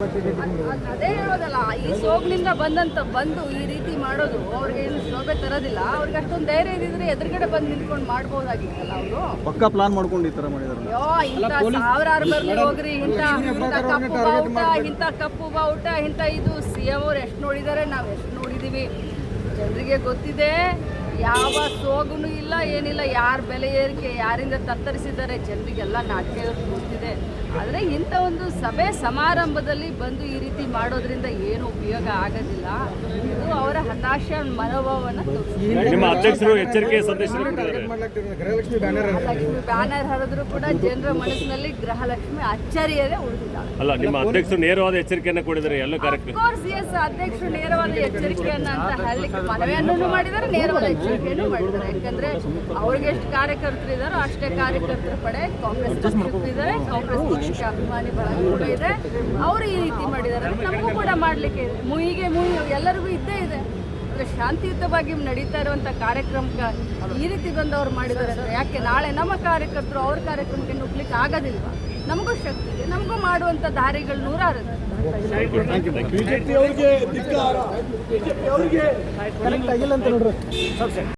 ಅದ್- ಅದೇ ಹೇಳೋದಲ್ಲ ಈ ಸೋಗ್ನಿಂದ ಬಂದಂತ ಬಂದು ಈ ರೀತಿ ಮಾಡೋದು ಅವ್ರಿಗೆ ಏನು ಶೋಭೆ ತರೋದಿಲ್ಲ. ಅವ್ರಿಗೆ ಅಷ್ಟೊಂದು ಧೈರ್ಯ ಇದ್ರೆ ಎದುರುಗಡೆ ಬಂದು ನಿಂತ್ಕೊಂಡು ಮಾಡ್ಬೋದಾಗಿತ್ತಲ್ಲ ಅವರು. ಪಕ್ಕ ಪ್ಲಾನ್ ಮಾಡ್ಕೊಂಡು ಈ ತರ ಇಂಥ ಸಾವಿರಾರು ಬರ್ಲಿ ಹೋಗ್ರಿ ಇಂಥ ಇಂಥ ಕಪ್ಪು ಬಾವುಟ ಇಂಥ ಕಪ್ಪು ಬಾವುಟ ಇಂಥ ಇದು. ಸಿ ಎಂ ಅವ್ರು ಎಷ್ಟು ನೋಡಿದ್ದಾರೆ ನಾವು ಎಷ್ಟು ನೋಡಿದೀವಿ. ಜನರಿಗೆ ಗೊತ್ತಿದೆ ಯಾವ ಸೋಗುನು ಇಲ್ಲ, ಏನಿಲ್ಲ. ಯಾರ ಬೆಲೆ ಏರಿಕೆ, ಯಾರಿಂದ ತತ್ತರಿಸಿದ್ದಾರೆ, ಜನರಿಗೆಲ್ಲ ನಾಟಕ ಗೊತ್ತಿದೆ. ಆದರೆ ಇಂಥ ಒಂದು ಸಭೆ ಸಮಾರಂಭದಲ್ಲಿ ಬಂದು ಈ ರೀತಿ ಮಾಡೋದ್ರಿಂದ ಏನು ಉಪಯೋಗ ಆಗೋದಿಲ್ಲ. ಹತಾಶ ಮನೋಭಾವನ ನಿಮ್ಮ ಅಧ್ಯಕ್ಷರು ಎಚ್ಚರಿಕೆ ಸಂದೇಶ ಗೃಹಲಕ್ಷ್ಮಿ ಬ್ಯಾನರ್ ಹರಿದ್ರು ಕೂಡ ಜನರ ಮನಸ್ಸಿನಲ್ಲಿ ಗೃಹಲಕ್ಷ್ಮಿ ಅಚ್ಚರಿಯದೇ ಉಳಿದಿದ್ದಾಳೆ ಅಲ್ಲ ನಿಮ್ಮ ಅಧ್ಯಕ್ಷರು ನೇರವಾದ ಎಚ್ಚರಿಕೆಯನ್ನು ಕೊಡಿದರೆ ಎಲ್ಲ ಕಾರ್ಯಕ್ರಮ ಕೋರ್ಸ್ ಎಸ್ ಅಧ್ಯಕ್ಷರು ನೇರವಾದ ಎಚ್ಚರಿಕೆಯನ್ನ ಅಂತ ಹೇಳಲಿಕ್ಕೆ ಮನವಿಯನ್ನು ಮಾಡಿದ್ದಾರೆ ನೇರವಾದ ಎಚ್ಚರಿಕೆಯನ್ನು ಮಾಡಿದ್ದಾರೆ. ಯಾಕಂದ್ರೆ ಅವ್ರಿಗೆ ಎಷ್ಟು ಕಾರ್ಯಕರ್ತರು ಇದ್ದಾರೋ ಅಷ್ಟೇ ಕಾರ್ಯಕರ್ತರ ಪಡೆ ಕಾಂಗ್ರೆಸ್ ಪಕ್ಷಕ್ಕೂ ಇದ್ದಾರೆ ಕಾಂಗ್ರೆಸ್ ಪಕ್ಷಕ್ಕೆ ಅಭಿಮಾನಿ ಬಳಗ ಕೂಡ ಇದೆ. ಅವರು ಈ ರೀತಿ ಮಾಡಿದ್ದಾರೆ. ನಮಗೂ ಕೂಡ ಮಾಡಲಿಕ್ಕೆ ಇದೆ. ಮುಯಿಗೆ ಮುಯಿ ಎಲ್ಲರಿಗೂ ಇದ್ದೇ ಇದೆ. ಶಾಂತಿಯುತವಾಗಿ ನಡೀತಾ ಇರುವಂಥ ಕಾರ್ಯಕ್ರಮಕ್ಕೆ ಈ ರೀತಿ ಬಂದು ಅವ್ರು ಮಾಡಿದ್ದಾರೆ ಯಾಕೆ? ನಾಳೆ ನಮ್ಮ ಕಾರ್ಯಕರ್ತರು ಅವ್ರ ಕಾರ್ಯಕ್ರಮಕ್ಕೆ ನುಗ್ಲಿಕ್ಕೆ ಆಗೋದಿಲ್ವಾ? ನಮಗೂ ಶಕ್ತಿ ಇದೆ ನಮಗೂ ಮಾಡುವಂಥ ದಾರಿಗಳು ನೂರಾರು ಬಿಜೆಪಿ